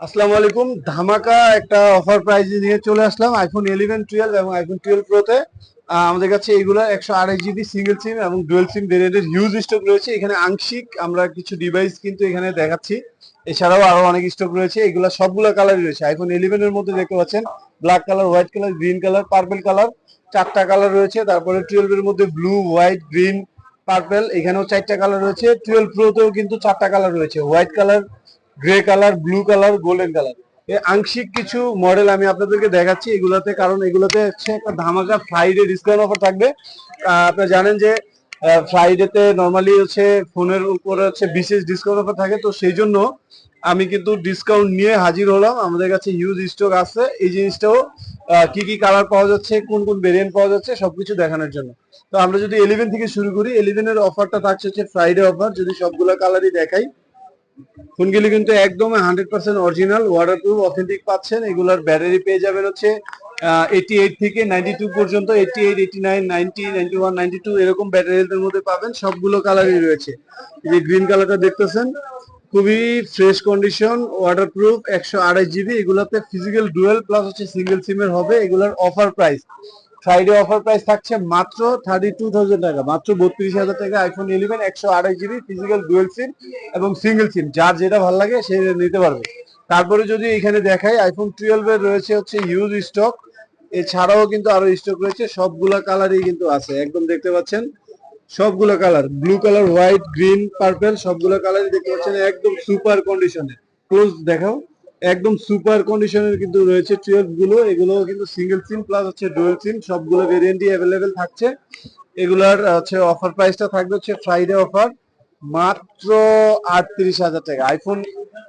আসসালামু আলাইকুম। ধামাকা একটা অফার প্রাইস নিয়ে চলে আসলাম আইফোন ইলেভেন টুয়েলভ এবং আইফোন টুয়েলভ প্রোতে আমাদের কাছে এইগুলো একশো আড়াই জিবি সিঙ্গেল সিম এবং ডুয়েল সিম ভেরিয়েন্টের হিউজ স্টক রয়েছে। এখানে আংশিক আমরা কিছু ডিভাইস কিন্তু এখানে দেখাচ্ছি। এছাড়াও আরও অনেক স্টক রয়েছে। এগুলো সবগুলো কালারই রয়েছে। আইফোন ইলেভেন এর মধ্যে দেখতে পাচ্ছেন black colour white colour green colour purple colour চারটা কালার রয়েছে। তারপরে টুয়েলভ এর মধ্যে ব্লু হোয়াইট গ্রিন পার্পল এখানেও চারটা কালার রয়েছে। টুয়েলভ প্রোতেও কিন্তু চারটা কালার রয়েছে। White colour grey colour, blue colour, golden colour. আংশিক কিছু মডেল আমি আপনাদেরকে দেখাচ্ছি এগুলোতে, কারণ এগুলোতে হচ্ছে একটা ধামাকা ফ্রাইডে ডিসকাউন্ট অফার থাকবে। আপনারা জানেন যে ফ্রাইডেতে নর্মালি হচ্ছে ফোনের উপরে হচ্ছে বিশেষ ডিসকাউন্ট অফার থাকে। তো সেই জন্য আমি কিন্তু ডিসকাউন্ট নিয়ে হাজির হলাম। আমাদের কাছে হিউজ স্টক আছে। এই জিনিসটাও কি কি কালার পাওয়া যাচ্ছে, কোন কোন ভেরিয়েন্ট পাওয়া যাচ্ছে, সবকিছু দেখানোর জন্য। তো আমরা যদি ইলেভেন থেকে শুরু করি ইলেভেনের অফারটা থাকছে হচ্ছে ফ্রাইডে অফার যদি সবগুলো কালারই দেখাই ফোনগুলি কিন্তু একদম hundred percent original waterproof authentic পাচ্ছেন। এগুলার ব্যাটারি পেয়ে যাবেন হচ্ছে এইটি এইট থেকে নাইনটি টু পর্যন্ত eighty eight eighty nine ninety ninety one ninety two এরকম ব্যাটারি হেলথের মধ্যে পাবেন। সবগুলো কালারই রয়েছে। যে গ্রিন কালারটা দেখতেছেন, খুবই ফ্রেশ কন্ডিশন ওয়াটারপ্রুফ একশো আড়াই জিবি এগুলোতে ফিজিক্যাল ডুয়েল প্লাস হচ্ছে সিঙ্গেল সিমের হবে। এগুলোর offer price Friday offer price থাকছে মাত্র থার্টি টু থাউজেন্ড টাকা। মাত্র বত্রিশ হাজার টাকা আইফোন ইলেভেন একশো আড়াই জিবি ফিজিক্যাল ডুয়েল সিম এবং সিঙ্গেল সিম যার যেটা ভালো লাগে সে নিতে পারবে। তারপরে যদি এখানে দেখাই আইফোন টুয়েলভ এর রয়েছে হচ্ছে ইউজ স্টক এছাড়াও কিন্তু আরও স্টক রয়েছে, সবগুলা কালারই কিন্তু আছে। একদম দেখতে পাচ্ছেন? সবগুলো colour blue colour white green purple সবগুলো কালারই দেখতে পাচ্ছেন। একদম সুপার কন্ডিশনে ক্লোজ দেখাও। একদম সুপার কন্ডিশনের কিন্তু রয়েছে টুয়েলভগুলো। এগুলো কিন্তু সিঙ্গেল সিম প্লাস হচ্ছে ডুয়েল সিম সবগুলো ভেরিয়েন্টই অ্যাভেলেবেল থাকছে। এগুলার হচ্ছে অফার প্রাইসটা থাকবে হচ্ছে ফ্রাইডে অফার মাত্র আটত্রিশ হাজার টাকা। আইফোন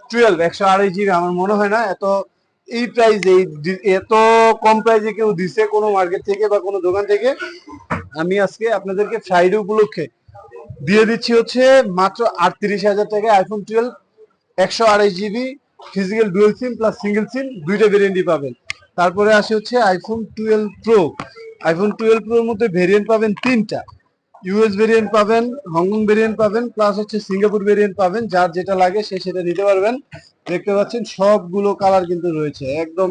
টুয়েলভ একশো আড়াই জিবি আমার মনে হয় না, এত এই প্রাইস এই এত কম প্রাইসে কেউ দিছে কোনো মার্কেট থেকে বা কোনো দোকান থেকে। আমি আজকে আপনাদেরকে ফ্রাইডে উপলক্ষে দিয়ে দিচ্ছি হচ্ছে মাত্র আটত্রিশ হাজার টাকা আইফোন টুয়েলভ একশো আড়াই GB physical dual sim plus single sim দুইটা ভেরিয়েন্টই পাবেন। তারপরে আসে হচ্ছে iPhone twelve pro iPhone twelve প্রোর মধ্যে ভেরিয়েন্ট পাবেন তিনটা। ইউএস ভেরিয়েন্ট পাবেন হংকং ভেরিয়েন্ট পাবেন প্লাস হচ্ছে সিঙ্গাপুর ভেরিয়েন্ট পাবেন, যার যেটা লাগে সে সেটা নিতে পারবেন। দেখতে পাচ্ছেন সবগুলো কালার কিন্তু রয়েছে। একদম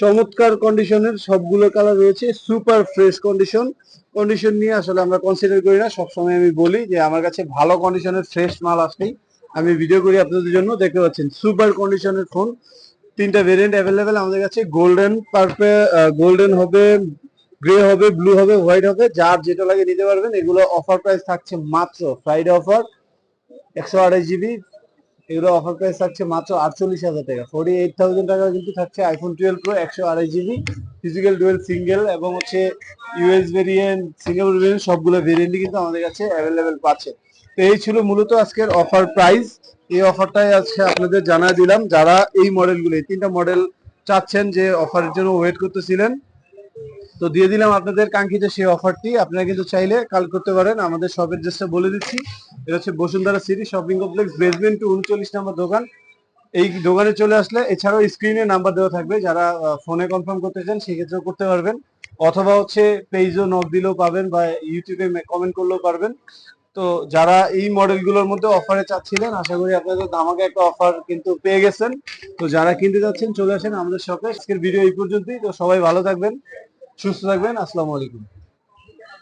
চমৎকার কন্ডিশনের সবগুলো কালার রয়েছে সুপার ফ্রেশ কন্ডিশন কন্ডিশন নিয়ে আসলে আমরা কনসিডার করি না। সবসময় আমি বলি যে আমার কাছে ভালো কন্ডিশনের ফ্রেশ মাল আসলেই আমি ভিডিও করি আপনাদের জন্য, দেখতে পাচ্ছেন সুপার কন্ডিশনের ফোন তিনটা ভেরিয়েন্ট অ্যাভেলেবেল আমাদের কাছে গোল্ডেন পার্পে গোল্ডেন হবে গ্রে হবে ব্লু হবে হোয়াইট হবে, যার যেটা লাগে নিতে পারবেন, এগুলো অফার প্রাইস থাকছে মাত্র ফ্রাইডে অফার একশো আড়াই জিবি এগুলো অফার প্রাইস থাকছে মাত্র আটচল্লিশ হাজার টাকা। ফোর্টি এইট থাউজেন্ড টাকা কিন্তু থাকছে আইফোন টুয়েলভ প্রো একশো আড়াই জিবি ফিজিক্যাল ডুয়েল সিঙ্গেল এবং হচ্ছে ইউএস ভেরিয়েন্ট সিঙ্গাপুর ভেরিয়েন্ট সবগুলো ভেরিয়েন্টই কিন্তু আমাদের কাছে অ্যাভেলেবেল পাচ্ছে। তো এই ছিল মূলত আজকের অফার প্রাইস এই অফারটাই আজকে আপনাদের জানা দিলাম। যারা এই মডেলগুলো এই তিনটা মডেল চাচ্ছেন যে অফারের জন্য ওয়েট করতেছিলেন, তো দিয়ে দিলাম আপনাদের কাঙ্ক্ষিত সেই অফারটি আপনারা কিন্তু চাইলে কাল করতে পারেন। আমাদের শপের ড্রেসটা বলে দিচ্ছি। এটা হচ্ছে Bashundhara city shopping complex basement two উনচল্লিশ নম্বর দোকান। এই দোকানে চলে আসলে এছাড়াও স্ক্রিনে নাম্বার দেওয়া থাকবে, যারা ফোনে কনফার্ম করতে চান সেক্ষেত্রেও করতে পারবেন। অথবা হচ্ছে পেজও নক দিলেও পাবেন বা ইউটিউবে কমেন্ট করলেও পারবেন। তো যারা এই মডেলগুলোর মধ্যে অফারে চাচ্ছিলেন, আশা করি আপনাদের আমাকে একটা অফার কিন্তু পেয়ে গেছেন। তো যারা কিনতে যাচ্ছেন, চলে আসেন আমাদের শপে আজকের ভিডিও এই পর্যন্তই। তো সবাই ভালো থাকবেন, সুস্থ থাকবেন। আসসালামু আলাইকুম।